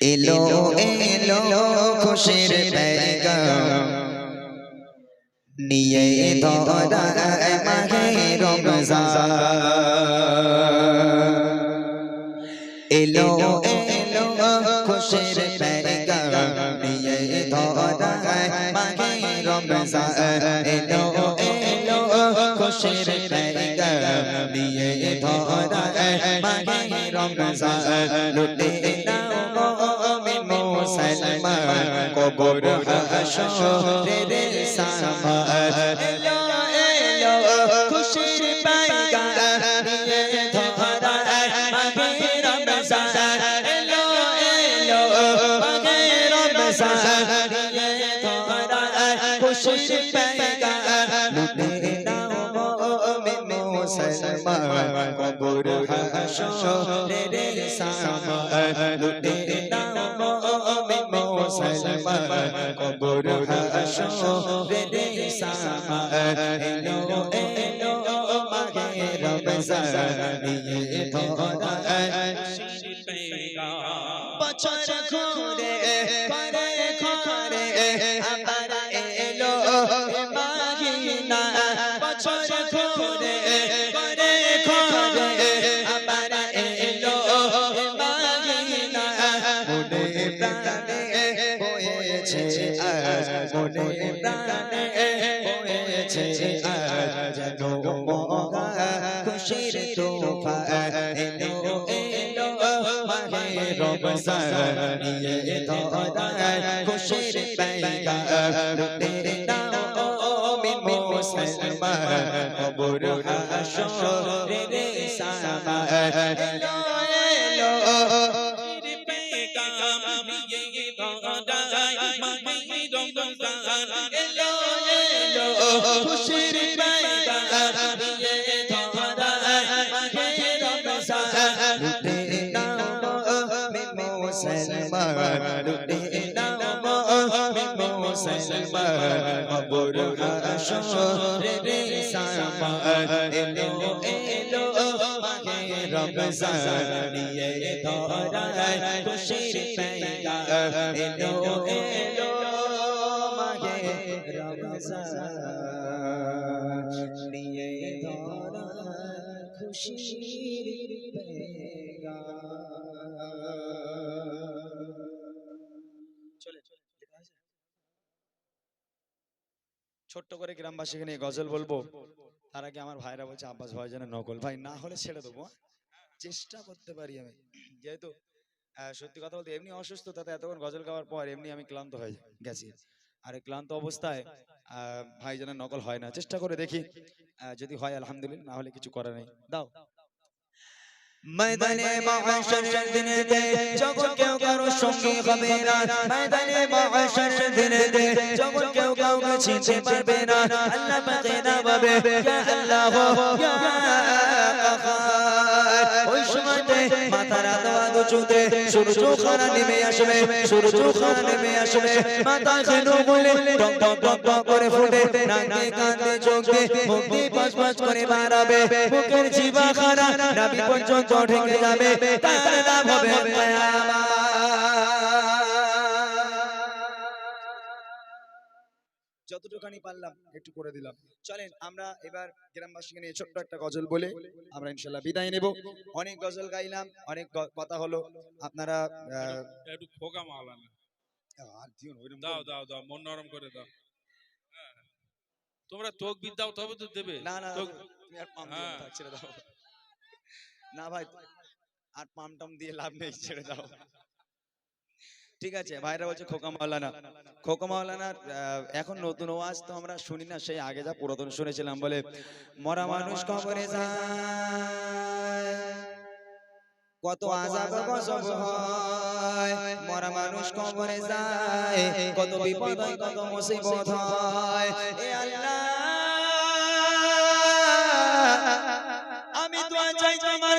এলো এলো খুশির পেগাম নিয়ে ধরা মাহে রমজান। এলো এলো খুশির পেগাম নিয়ে ধরা মাহে রমজান। এলো এলো খুশির পেগাম নিয়ে ধরা মাহে রমজান। লুটে হাসরে সামান এলো এলো খুশির পেগাম নিয়ে ধরা মাহে রমজান এলো এলো মাহে রমজান নিয়ে ধরা খুশির পেগাম লুটে নাও মুমিন মুসলমান কবর হাসরে সামান লুটে নাও মুমিন মুসলমান কবর হাসরে সামান এলো এলো মাহে রমজান নিয়ে ধরা বছর ঘুরে করে মনে প্রাণে হয়েছে যেন মহা খুশির তোফা এলো এলো মাহে রমজান নিয়ে ধরা খুশির পেগাম লুটে নাও মিন মুসলমান কবর হাসরে সামান এলো এলো এলো এলো খুশির পেগাম নিয়ে ধরা মাহে রমজান লুটে নাও মিন মুসলমান লুটে নাও মিন মুসলমান কবর হাসরে সামান এলো এলো মাহে রমজান নিয়ে ধরা খুশির পেগাম এলো এলো ধরা ছোট্ট করে গ্রামবাসীকে নিয়ে গজল বলব। তার আগে আমার ভাইরা বলছে, আব্বাস ভাই যেন নকল। ভাই, না হলে ছেড়ে দেবো হ্যাঁ? চেষ্টা করতে পারি আমি। যেহেতু সত্যি কথা বলতে এমনি অসুস্থ, তাতে এতক্ষণ গজল গাওয়ার পর এমনি আমি ক্লান্ত হয়ে গেছি। আর ক্লান্ত অবস্থায় ভাই যেন নকল হয় না। চেষ্টা করে দেখি যদি হয় আলহামদুলিল্লাহ, না হলে কিছু করার নেই। দাও। ময়দানে মহাশর দিনেতে যখন কেউ কারও সঙ্গী হবে না। ময়দানে মহাশর দিনেতে যখন কেউ কাউকে চিনতে পারবে না। আল্লাহ পাকে না পাবে আল্লাহ ওই সময়তে মাথার আদো সূর্য খানা নেমে আসবে সূর্য খানা নেমে আসবে। মাথা খেলো বলে টক টক টক টক করে ফুটে, নাকে কানে চোখ দিয়ে মুক্তি পাঁচ পাঁচ করে বাড়াবে। বুকের জিবা খানা নাবি পর্যন্ত ঢেকে যাবে। তার নাম হবে কিয়ামত। যতটুখানি পারলাম। একটু করে দিলাম। চলেন আমরা এবার গ্রামবাসীকে নিয়ে ছোট্ট একটা গজল বলে। আমরা ইনশাল্লাহ বিদায় নেব। অনেক গজল গাইলাম অনেক কথা হলো। আপনারা একটু ফোকা মালানা আর দিও ওইরকম দাও দাও দাও মন নরম করে দাও। হ্যাঁ। তোমরা তোক দাও তবে তো দেবে। না না তোক- তুমি আর পাম দিও না, হ্যাঁ। ছেড়ে দাও। না ভাই আর পাম টাম দিয়ে লাভ নেই ছেড়ে দাও। ঠিক আছে, ভাইরা বলছে খোকা মাওলানা। খোকা মাওলানার এখন নতুন ওয়াজ তো আমরা শুনি না, সেই আগে যা পুরাতন শুনেছিলাম বলে, মরা মানুষ কবরে যায়, কত আজাব গজব হয়, মরা মানুষ কবরে যায়, কত বিপদ কত মুসিবত হয়, এ আল্লাহ, আমি তো চাই তোমার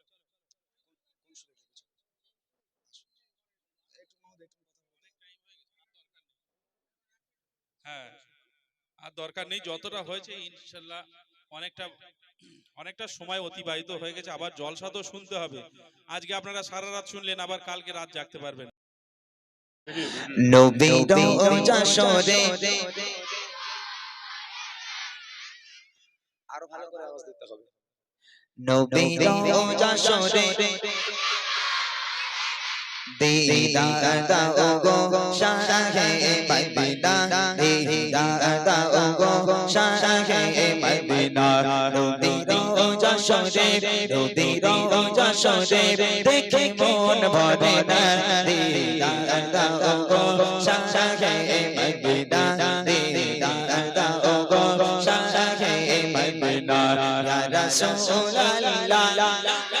হ্যাঁ আর দরকার নেই যতটা হয়েছে ইনশাল্লাহ অনেকটা অনেকটা সময় অতিবাহিত হয়ে গেছে আবার জলসা তো শুনতে হবে। আজকে আপনারা সারা রাত শুনলেন আবার কালকে রাত জাগতে পারবেন। আরও ভালো করে আওয়াজ দিতে হবে। নবীর যশোদে দিদার দাও গো শাহে মদিনা দিদার দাও গো শাহে মদিনা নবীর যশোদে নবীর যশোদে দেখে মন ভরে না দিদার দাও গো শাহে মদিনা দিদার দাও গো শাহে মদিনা ইয়া রাসূলুল্লাহ আরও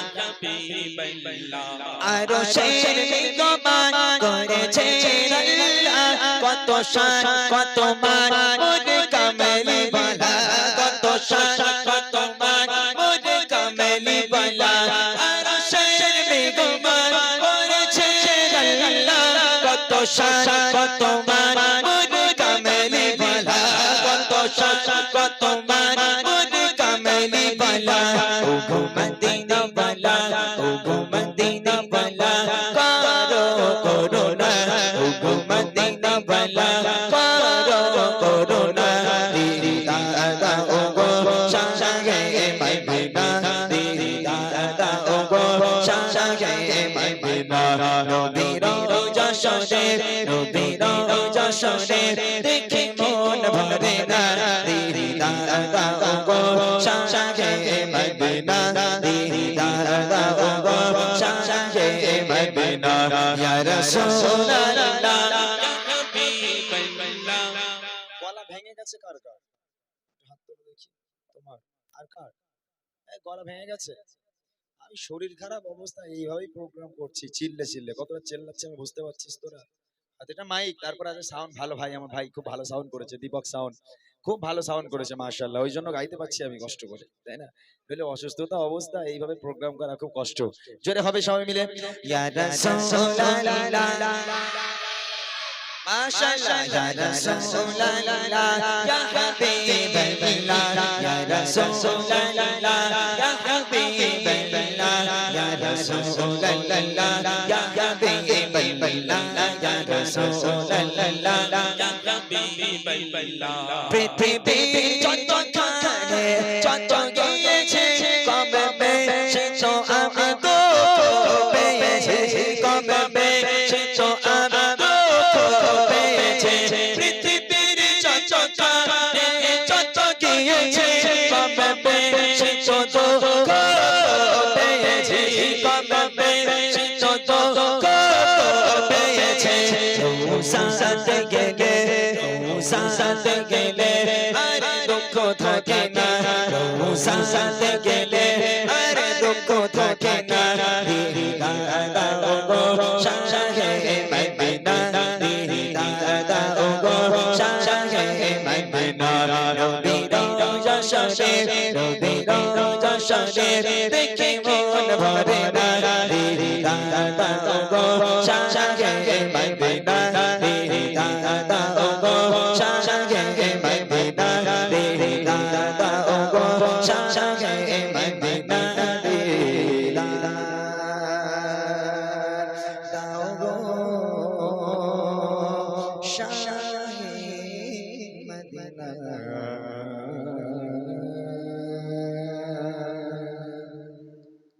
আরও শের গমান করেছে কত শান, কত মান মোর কামেলি বালা। কত শান, কত মান মোর কামেলি বালা। আরও শের গমান করেছে কত দেখে মন ভরে না। দিদি দাদা গো দিদি দাদা গো আমি শরীর খারাপ অবস্থা এইভাবেই প্রোগ্রাম করছি। চিল্লে চিল্লে। কতটা চেল্লাচ্ছে আমি বুঝতে পারছিস তোরা? এটা মাইক, তারপর আছে সাউন্ড ভালো ভাই, আমার ভাই খুব ভালো সাউন্ড করেছে, দীপক সাউন্ড খুব ভালো সাউন্ড করেছে, মাশাআল্লাহ, ওই জন্য গাইতে পারছি আমি কষ্ট করে, তাই না? বলে অসুস্থতা অবস্থা, এইভাবে প্রোগ্রাম করা খুব কষ্ট। জোরে হবে সবাই মিলে? ইয়া ইয়া ইয়া ইয়া ইয়া হাবিবাল্লাহ ইয়া রাসূলুল্লাহ ইয়া হাবিবাল্লাহ ইয়া রাসূলুল্লাহ পৃথিবীর যতখানে যত সাথে গেলে আরে দুঃখ থাকে না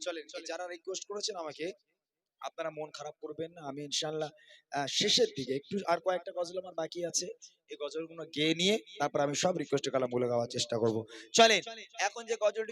চলেন যারা রিকোয়েস্ট করেছেন আমাকে আপনারা মন খারাপ করবেন না আমি ইনশাল্লাহ শেষের দিকে একটু আর কয়েকটা গজল আমার বাকি আছে। এই গজলগুলো গেয়ে নিয়ে তারপর আমি সব রিকোয়েস্ট কালামগুলো গাওয়ার চেষ্টা করব। চলেন। এখন যে গজলটি